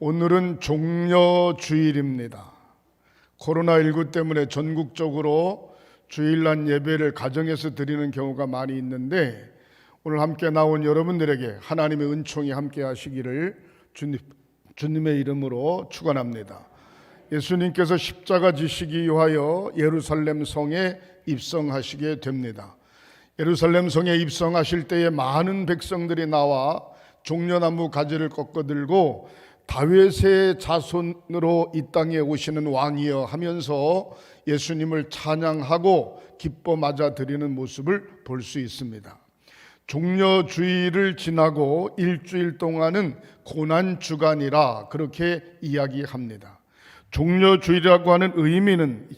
오늘은 종려 주일입니다. 코로나19 때문에 전국적으로 주일날 예배를 가정에서 드리는 경우가 많이 있는데 오늘 함께 나온 여러분들에게 하나님의 은총이 함께 하시기를 주님, 주님의 이름으로 축원합니다. 예수님께서 십자가 지시기 위하여 예루살렘 성에 입성하시게 됩니다. 예루살렘 성에 입성하실 때에 많은 백성들이 나와 종려나무 가지를 꺾어들고 다윗의 자손으로 이 땅에 오시는 왕이여 하면서 예수님을 찬양하고 기뻐 맞아 드리는 모습을 볼 수 있습니다. 종려주의를 지나고 일주일 동안은 고난 주간이라 그렇게 이야기합니다. 종려주의라고 하는 의미는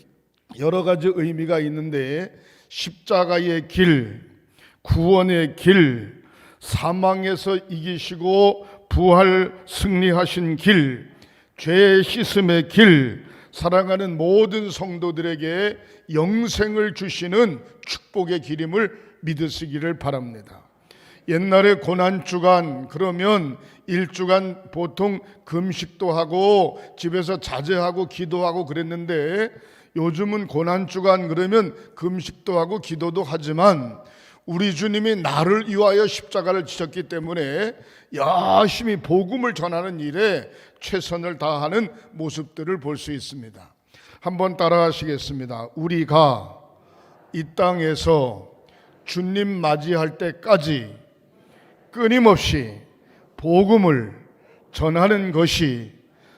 여러 가지 의미가 있는데 십자가의 길, 구원의 길, 사망에서 이기시고 부활 승리하신 길, 죄 씻음의 길, 사랑하는 모든 성도들에게 영생을 주시는 축복의 길임을 믿으시기를 바랍니다. 옛날에 고난 주간 그러면 일주간 보통 금식도 하고 집에서 자제하고 기도하고 그랬는데 요즘은 고난 주간 그러면 금식도 하고 기도도 하지만 우리 주님이 나를 위하여 십자가를 지셨기 때문에 열심히 복음을 전하는 일에 최선을 다하는 모습들을 볼 수 있습니다. 한번 따라하시겠습니다. 우리가 이 땅에서 주님 맞이할 때까지 끊임없이 복음을 전하는 것이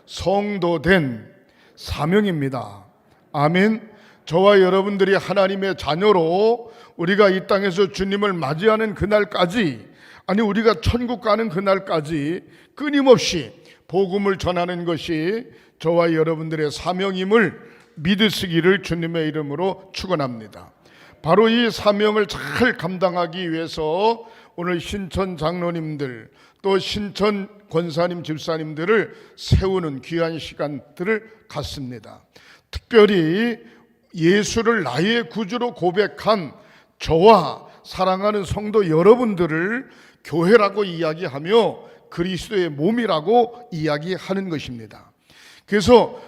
성도된 사명입니다. 아멘. 저와 여러분들이 하나님의 자녀로 우리가 이 땅에서 주님을 맞이하는 그날까지 아니 우리가 천국 가는 그날까지 끊임없이 복음을 전하는 것이 저와 여러분들의 사명임을 믿으시기를 주님의 이름으로 축원합니다. 바로 이 사명을 잘 감당하기 위해서 오늘 신천 장로님들 또 신천 권사님 집사님들을 세우는 귀한 시간들을 갖습니다. 특별히 예수를 나의 구주로 고백한 저와 사랑하는 성도 여러분들을 교회라고 이야기하며 그리스도의 몸이라고 이야기하는 것입니다. 그래서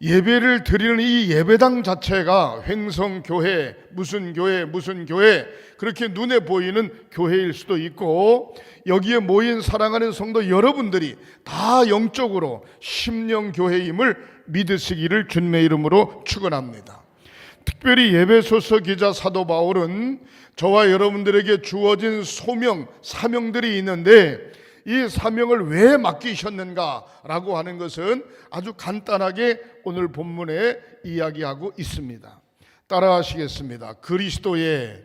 예배를 드리는 이 예배당 자체가 횡성교회, 무슨 교회, 무슨 교회, 그렇게 눈에 보이는 교회일 수도 있고, 여기에 모인 사랑하는 성도 여러분들이 다 영적으로 심령교회임을 믿으시기를 주님의 이름으로 축원합니다. 특별히 예배소서 기자 사도 바울은 저와 여러분들에게 주어진 소명, 사명들이 있는데 이 사명을 왜 맡기셨는가라고 하는 것은 아주 간단하게 오늘 본문에 이야기하고 있습니다. 따라하시겠습니다. 그리스도의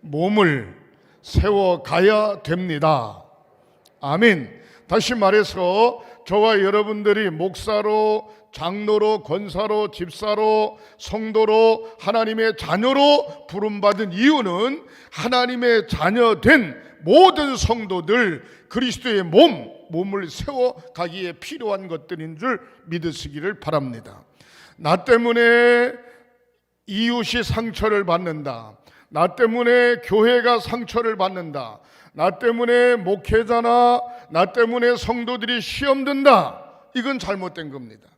몸을 세워 가야 됩니다. 아멘. 다시 말해서 저와 여러분들이 목사로 장로로 권사로 집사로 성도로 하나님의 자녀로 부름받은 이유는 하나님의 자녀된 모든 성도들 그리스도의 몸 몸을 세워 가기에 필요한 것들인 줄 믿으시기를 바랍니다. 나 때문에 이웃이 상처를 받는다. 나 때문에 교회가 상처를 받는다. 나 때문에 목회자나 나 때문에 성도들이 시험 든다. 이건 잘못된 겁니다.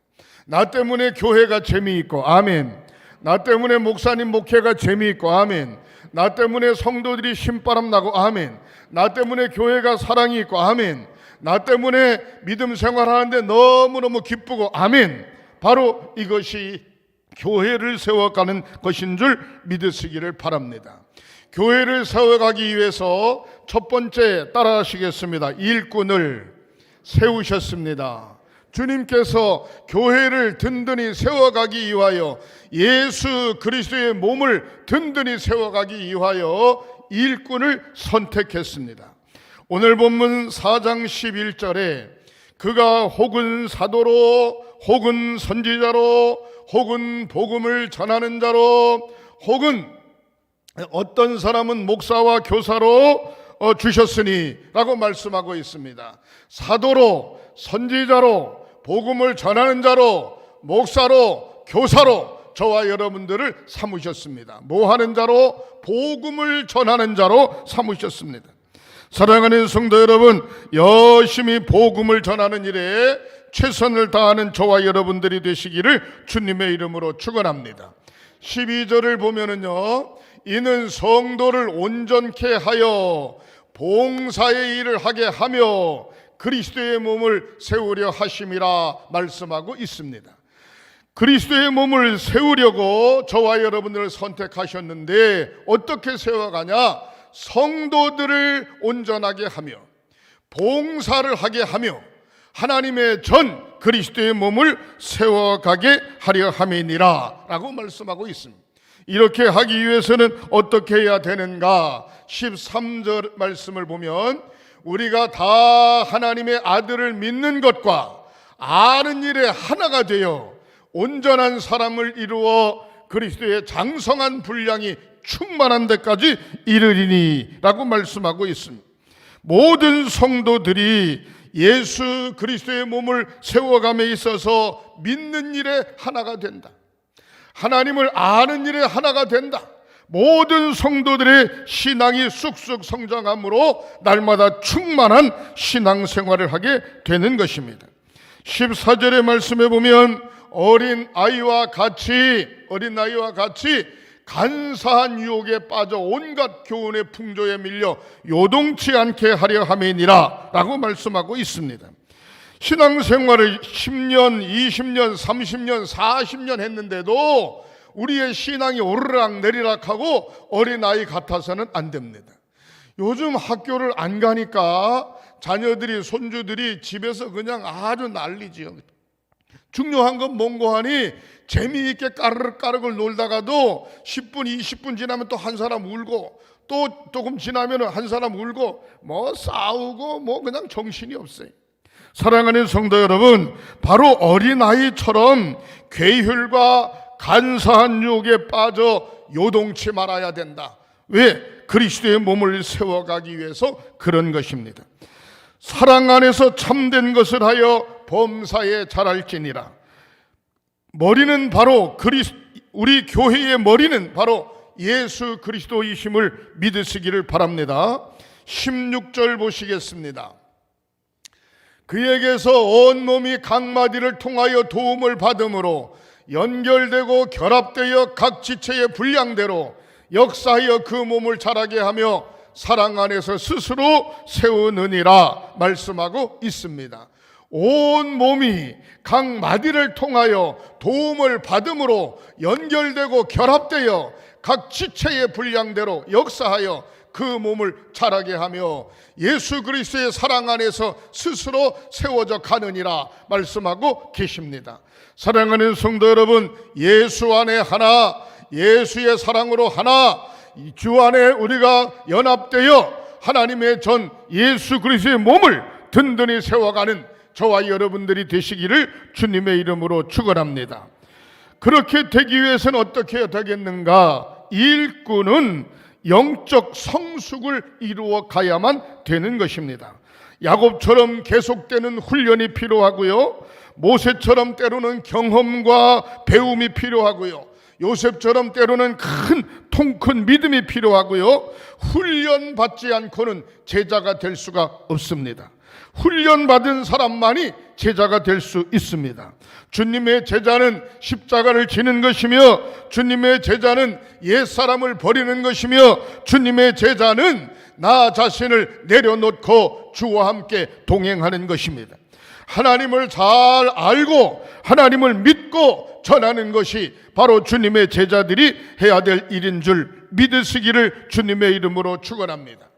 나 때문에 교회가 재미있고 아멘. 나 때문에 목사님 목회가 재미있고 아멘. 나 때문에 성도들이 신바람 나고 아멘. 나 때문에 교회가 사랑이 있고 아멘. 나 때문에 믿음 생활하는데 너무너무 기쁘고 아멘. 바로 이것이 교회를 세워가는 것인 줄 믿으시기를 바랍니다. 교회를 세워가기 위해서 첫 번째 따라하시겠습니다. 일꾼을 세우셨습니다. 주님께서 교회를 든든히 세워가기 위하여 예수 그리스도의 몸을 든든히 세워가기 위하여 일꾼을 선택했습니다. 오늘 본문 4장 11절에 그가 혹은 사도로 혹은 선지자로 혹은 복음을 전하는 자로 혹은 어떤 사람은 목사와 교사로 어, 주셨으니라고 말씀하고 있습니다. 사도로 선지자로 복음을 전하는 자로 목사로 교사로 저와 여러분들을 삼으셨습니다. 뭐 하는 자로 복음을 전하는 자로 삼으셨습니다. 사랑하는 성도 여러분, 열심히 복음을 전하는 일에 최선을 다하는 저와 여러분들이 되시기를 주님의 이름으로 축원합니다. 12절을 보면은요. 이는 성도를 온전케 하여 봉사의 일을 하게 하며 그리스도의 몸을 세우려 하심이라 말씀하고 있습니다. 그리스도의 몸을 세우려고 저와 여러분들을 선택하셨는데 어떻게 세워가냐? 성도들을 온전하게 하며 봉사를 하게 하며 하나님의 전 그리스도의 몸을 세워가게 하려 함이니라 라고 말씀하고 있습니다. 이렇게 하기 위해서는 어떻게 해야 되는가? 13절 말씀을 보면 우리가 다 하나님의 아들을 믿는 것과 아는 일에 하나가 되어 온전한 사람을 이루어 그리스도의 장성한 분량이 충만한 데까지 이르리니라고 말씀하고 있습니다. 모든 성도들이 예수 그리스도의 몸을 세워감에 있어서 믿는 일에 하나가 된다. 하나님을 아는 일에 하나가 된다. 모든 성도들의 신앙이 쑥쑥 성장함으로 날마다 충만한 신앙 생활을 하게 되는 것입니다. 14절의 말씀에 보면 어린 아이와 같이 어린 아이와 같이 간사한 유혹에 빠져 온갖 교훈의 풍조에 밀려 요동치 않게 하려 함이니라 라고 말씀하고 있습니다. 신앙생활을 10년, 20년, 30년, 40년 했는데도 우리의 신앙이 오르락 내리락하고 어린아이 같아서는 안 됩니다. 요즘 학교를 안 가니까 자녀들이, 손주들이 집에서 그냥 아주 난리지요. 중요한 건 뭔고 하니 재미있게 까르륵 까르륵 놀다가도 10분, 20분 지나면 또 한 사람 울고 또 조금 지나면 한 사람 울고 뭐 싸우고 뭐 그냥 정신이 없어요. 사랑하는 성도 여러분, 바로 어린아이처럼 괴혈과 간사한 유혹에 빠져 요동치 말아야 된다. 왜? 그리스도의 몸을 세워가기 위해서 그런 것입니다. 사랑 안에서 참된 것을 하여 범사에 자랄지니라. 머리는 바로 그리스 우리 교회의 머리는 바로 예수 그리스도이심을 믿으시기를 바랍니다. 16절 보시겠습니다. 그에게서 온 몸이 각마디를 통하여 도움을 받음으로 연결되고 결합되어 각 지체의 분량대로 역사하여 그 몸을 자라게 하며 사랑 안에서 스스로 세우느니라 말씀하고 있습니다. 온 몸이 각 마디를 통하여 도움을 받음으로 연결되고 결합되어 각 지체의 분량대로 역사하여 그 몸을 자라게 하며 예수 그리스도의 사랑 안에서 스스로 세워져 가느니라 말씀하고 계십니다. 사랑하는 성도 여러분, 예수 안에 하나, 예수의 사랑으로 하나, 주 안에 우리가 연합되어 하나님의 전 예수 그리스도의 몸을 든든히 세워가는 저와 여러분들이 되시기를 주님의 이름으로 축원합니다. 그렇게 되기 위해서는 어떻게 해야 되겠는가? 일꾼은 영적 성숙을 이루어 가야만 되는 것입니다. 야곱처럼 계속되는 훈련이 필요하고요. 모세처럼 때로는 경험과 배움이 필요하고요. 요셉처럼 때로는 큰 통큰 믿음이 필요하고요. 훈련 받지 않고는 제자가 될 수가 없습니다. 훈련 받은 사람만이 제자가 될 수 있습니다. 주님의 제자는 십자가를 지는 것이며 주님의 제자는 옛사람을 버리는 것이며 주님의 제자는 나 자신을 내려놓고 주와 함께 동행하는 것입니다. 하나님을 잘 알고 하나님을 믿고 전하는 것이 바로 주님의 제자들이 해야 될 일인 줄 믿으시기를 주님의 이름으로 축원합니다.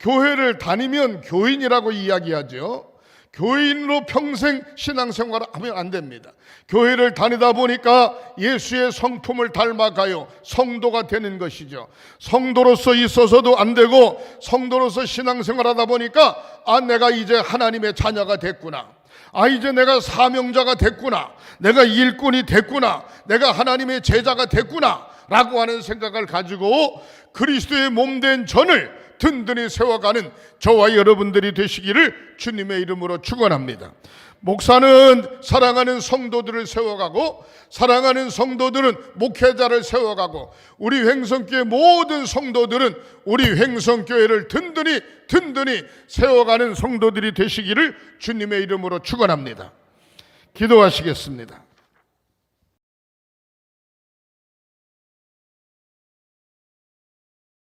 교회를 다니면 교인이라고 이야기하죠. 교인으로 평생 신앙생활을 하면 안 됩니다. 교회를 다니다 보니까 예수의 성품을 닮아가요. 성도가 되는 것이죠. 성도로서 있어서도 안 되고 성도로서 신앙생활 하다 보니까 아, 내가 이제 하나님의 자녀가 됐구나. 아, 이제 내가 사명자가 됐구나. 내가 일꾼이 됐구나. 내가 하나님의 제자가 됐구나. 라고 하는 생각을 가지고 그리스도의 몸된 전을 든든히 세워가는 저와 여러분들이 되시기를 주님의 이름으로 축원합니다. 목사는 사랑하는 성도들을 세워가고 사랑하는 성도들은 목회자를 세워가고 우리 횡성교회 모든 성도들은 우리 횡성교회를 든든히 든든히 세워가는 성도들이 되시기를 주님의 이름으로 축원합니다. 기도하시겠습니다.